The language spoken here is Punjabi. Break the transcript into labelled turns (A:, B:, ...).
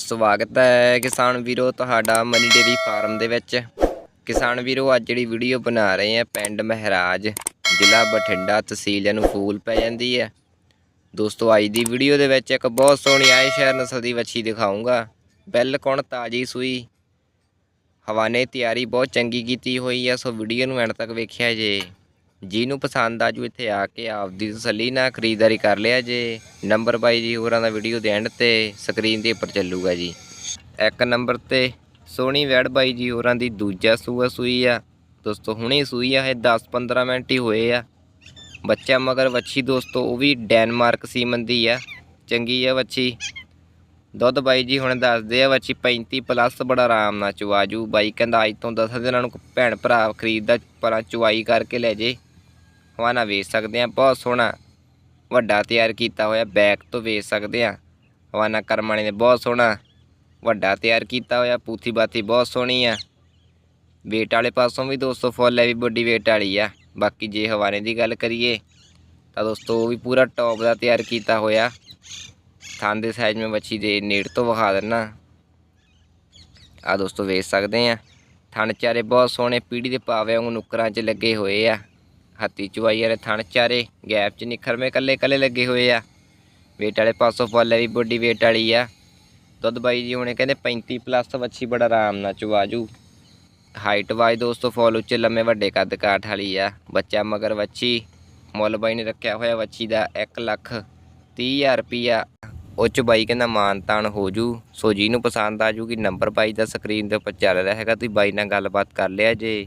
A: ਸਵਾਗਤ ਹੈ ਕਿਸਾਨ ਵੀਰੋ, ਤੁਹਾਡਾ ਮਨੀ ਡੇਰੀ ਫਾਰਮ ਦੇ ਵਿੱਚ। ਕਿਸਾਨ ਵੀਰੋ, ਅੱਜ ਜਿਹੜੀ ਵੀਡੀਓ ਬਣਾ ਰਹੇ ਆ ਪਿੰਡ ਮਹਿਰਾਜ, ਜ਼ਿਲ੍ਹਾ ਬਠਿੰਡਾ ਤਹਿਸੀਲ ਨੂੰ ਫੂਲ ਪੈ ਜਾਂਦੀ ਹੈ। ਦੋਸਤੋ, ਅੱਜ ਦੀ ਵੀਡੀਓ ਦੇ ਵਿੱਚ ਇੱਕ ਬਹੁਤ ਸੋਹਣੀ ਆਏ ਸ਼ਹਿਰ ਨਸਲ ਦੀ ਵੱਛੀ ਦਿਖਾਉਂਗਾ ਬਿਲਕੁਲ ਤਾਜੀ ਸੂਈ? ਹਵਾਨੇ ਤਿਆਰੀ ਬਹੁਤ ਚੰਗੀ ਕੀਤੀ ਹੋਈ ਹੈ, ਸੋ ਵੀਡੀਓ ਨੂੰ ਐਂਡ ਤੱਕ ਵੇਖਿਆ ਜੇ। ਜਿਹਨੂੰ ਪਸੰਦ ਆਜੂ ਇੱਥੇ ਆ ਕੇ ਆਪਦੀ ਤਸੱਲੀ ਨਾਲ ਖਰੀਦਦਾਰੀ ਕਰ ਲਿਆ ਜੇ। ਨੰਬਰ ਬਾਈ ਜੀ, ਹੋਰਾਂ ਦਾ ਵੀਡੀਓ ਦੇ ਐਂਡ ਤੇ ਸਕਰੀਨ ਦੇ ਉੱਪਰ ਚੱਲੂਗਾ ਜੀ। ਇੱਕ ਨੰਬਰ ਤੇ ਸੋਹਣੀ ਵੈੜ ਬਾਈ ਜੀ, ਹੋਰਾਂ ਦੀ ਦੂਜਾ ਸੂਆ ਸੂਈ ਆ। ਦੋਸਤੋ, ਹੁਣੇ ਸੂਈ ਆ, ਇਹ 10-15 ਮਿੰਟ ਹੀ ਹੋਏ ਆ। ਬੱਚਾ ਮਗਰ ਵੱਛੀ ਦੋਸਤੋ, ਉਹ ਵੀ ਡੈਨਮਾਰਕ ਸੀਮਨ ਦੀ ਆ। ਚੰਗੀ ਆ ਵੱਛੀ। ਦੁੱਧ ਬਾਈ ਜੀ ਹੁਣ ਦੱਸਦੇ ਆ ਬੱਚੀ 35 ਪਲੱਸ ਬੜਾ ਆਰਾਮ ਨਾਲ ਚੁਆਜੂ ਬਾਈ ਕਹਿੰਦਾ, ਅੱਜ ਤੋਂ 10 ਦਿਨਾਂ ਨੂੰ ਭੈਣ ਭਰਾ ਖਰੀਦਦਾ, ਪਰਾਂ ਚੁਆਈ ਕਰਕੇ ਲੈ ਜੇ। ਹਵਾਨਾ ਵੇਚ ਸਕਦੇ ਆ ਬਹੁਤ ਸੋਹਣਾ ਵੱਡਾ ਤਿਆਰ ਕੀਤਾ ਹੋਇਆ ਬੈਕ ਤੋਂ ਵੇਚ ਸਕਦੇ ਆ ਹਵਾਨਾ ਕਰਮਾਣੇ ਨੇ ਬਹੁਤ ਸੋਹਣਾ ਵੱਡਾ ਤਿਆਰ ਕੀਤਾ ਹੋਇਆ, ਪੂਥੀ ਬਾਤੀ ਬਹੁਤ ਸੋਹਣੀ ਆ। ਵੇਟ ਵਾਲੇ ਪਾਸੋਂ ਵੀ ਦੋਸਤੋ ਫੁੱਲ ਹੈ, ਵੀ ਵੱਡੀ ਵੇਟ ਵਾਲੀ ਆ। ਬਾਕੀ ਜੇ ਹਵਾਨੇ ਦੀ ਗੱਲ ਕਰੀਏ, ਤਾਂ ਦੋਸਤੋ ਉਹ ਵੀ ਪੂਰਾ ਟੌਪ ਦਾ ਤਿਆਰ ਕੀਤਾ ਹੋਇਆ। ਥਾਂ ਦੇ ਸਾਈਜ਼ ਮੈਂ ਬੱਚੀ ਦੇ ਨੇੜ ਤੋਂ ਵਿਖਾ ਦਿੰਨਾ। ਆ ਦੋਸਤੋ ਵੇਚ ਸਕਦੇ ਆ ਥਣ ਚਾਰੇ ਬਹੁਤ ਸੋਹਣੇ ਪੀੜੀ ਦੇ ਪਾਵੇ ਵਾਂਗ ਨੁਕਰਾਂ 'ਚ ਲੱਗੇ ਹੋਏ ਆ। ਹੱਤੀ ਚੁਆਈ ਵਾਲੇ ਥਣ ਚਾਰੇ, ਗੈਪ 'ਚ ਨਿਖਰਵੇਂ ਕੱਲੇ ਕੱਲੇ ਲੱਗੇ ਹੋਏ ਆ। ਵੇਟ ਵਾਲੇ ਪਾਸੋਂ ਫੁੱਲ ਹੈ ਵੀ ਵੱਡੀ ਵੇਟ ਵਾਲੀ ਆ। ਦੁੱਧ ਬਾਈ ਜੀ ਹੁਣੇ ਕਹਿੰਦੇ 35 ਪਲੱਸ ਵੱਛੀ ਬੜਾ ਆਰਾਮ ਨਾਲ ਚਵਾਜੂ ਹਾਈਟ ਵਾਈ ਦੋਸਤੋ ਫੁੱਲ ਉੱਚੇ ਲੰਮੇ ਵੱਡੇ ਕੱਦ ਕਾਠ ਵਾਲੀ ਆ। ਬੱਚਾ ਮਗਰ ਵੱਛੀ, ਮੁੱਲ ਬਾਈ ਨੇ ਰੱਖਿਆ ਹੋਇਆ ਵੱਛੀ ਦਾ 1 ਲੱਖ 30000 ਰੁਪਿਆ ਉਹ 'ਚ ਬਾਈ ਕਹਿੰਦਾ ਮਾਨ ਤਾਨ ਹੋ ਜੂ। ਸੋ ਜਿਹਨੂੰ ਪਸੰਦ ਆ ਜੂਗੀ ਨੰਬਰ ਬਾਈ ਦਾ ਸਕਰੀਨ ਦੇ ਉੱਪਰ ਚੱਲ ਰਿਹਾ ਹੈਗਾ, ਤੁਸੀਂ ਬਾਈ ਨਾਲ ਗੱਲਬਾਤ ਕਰ ਲਿਆ ਜੇ।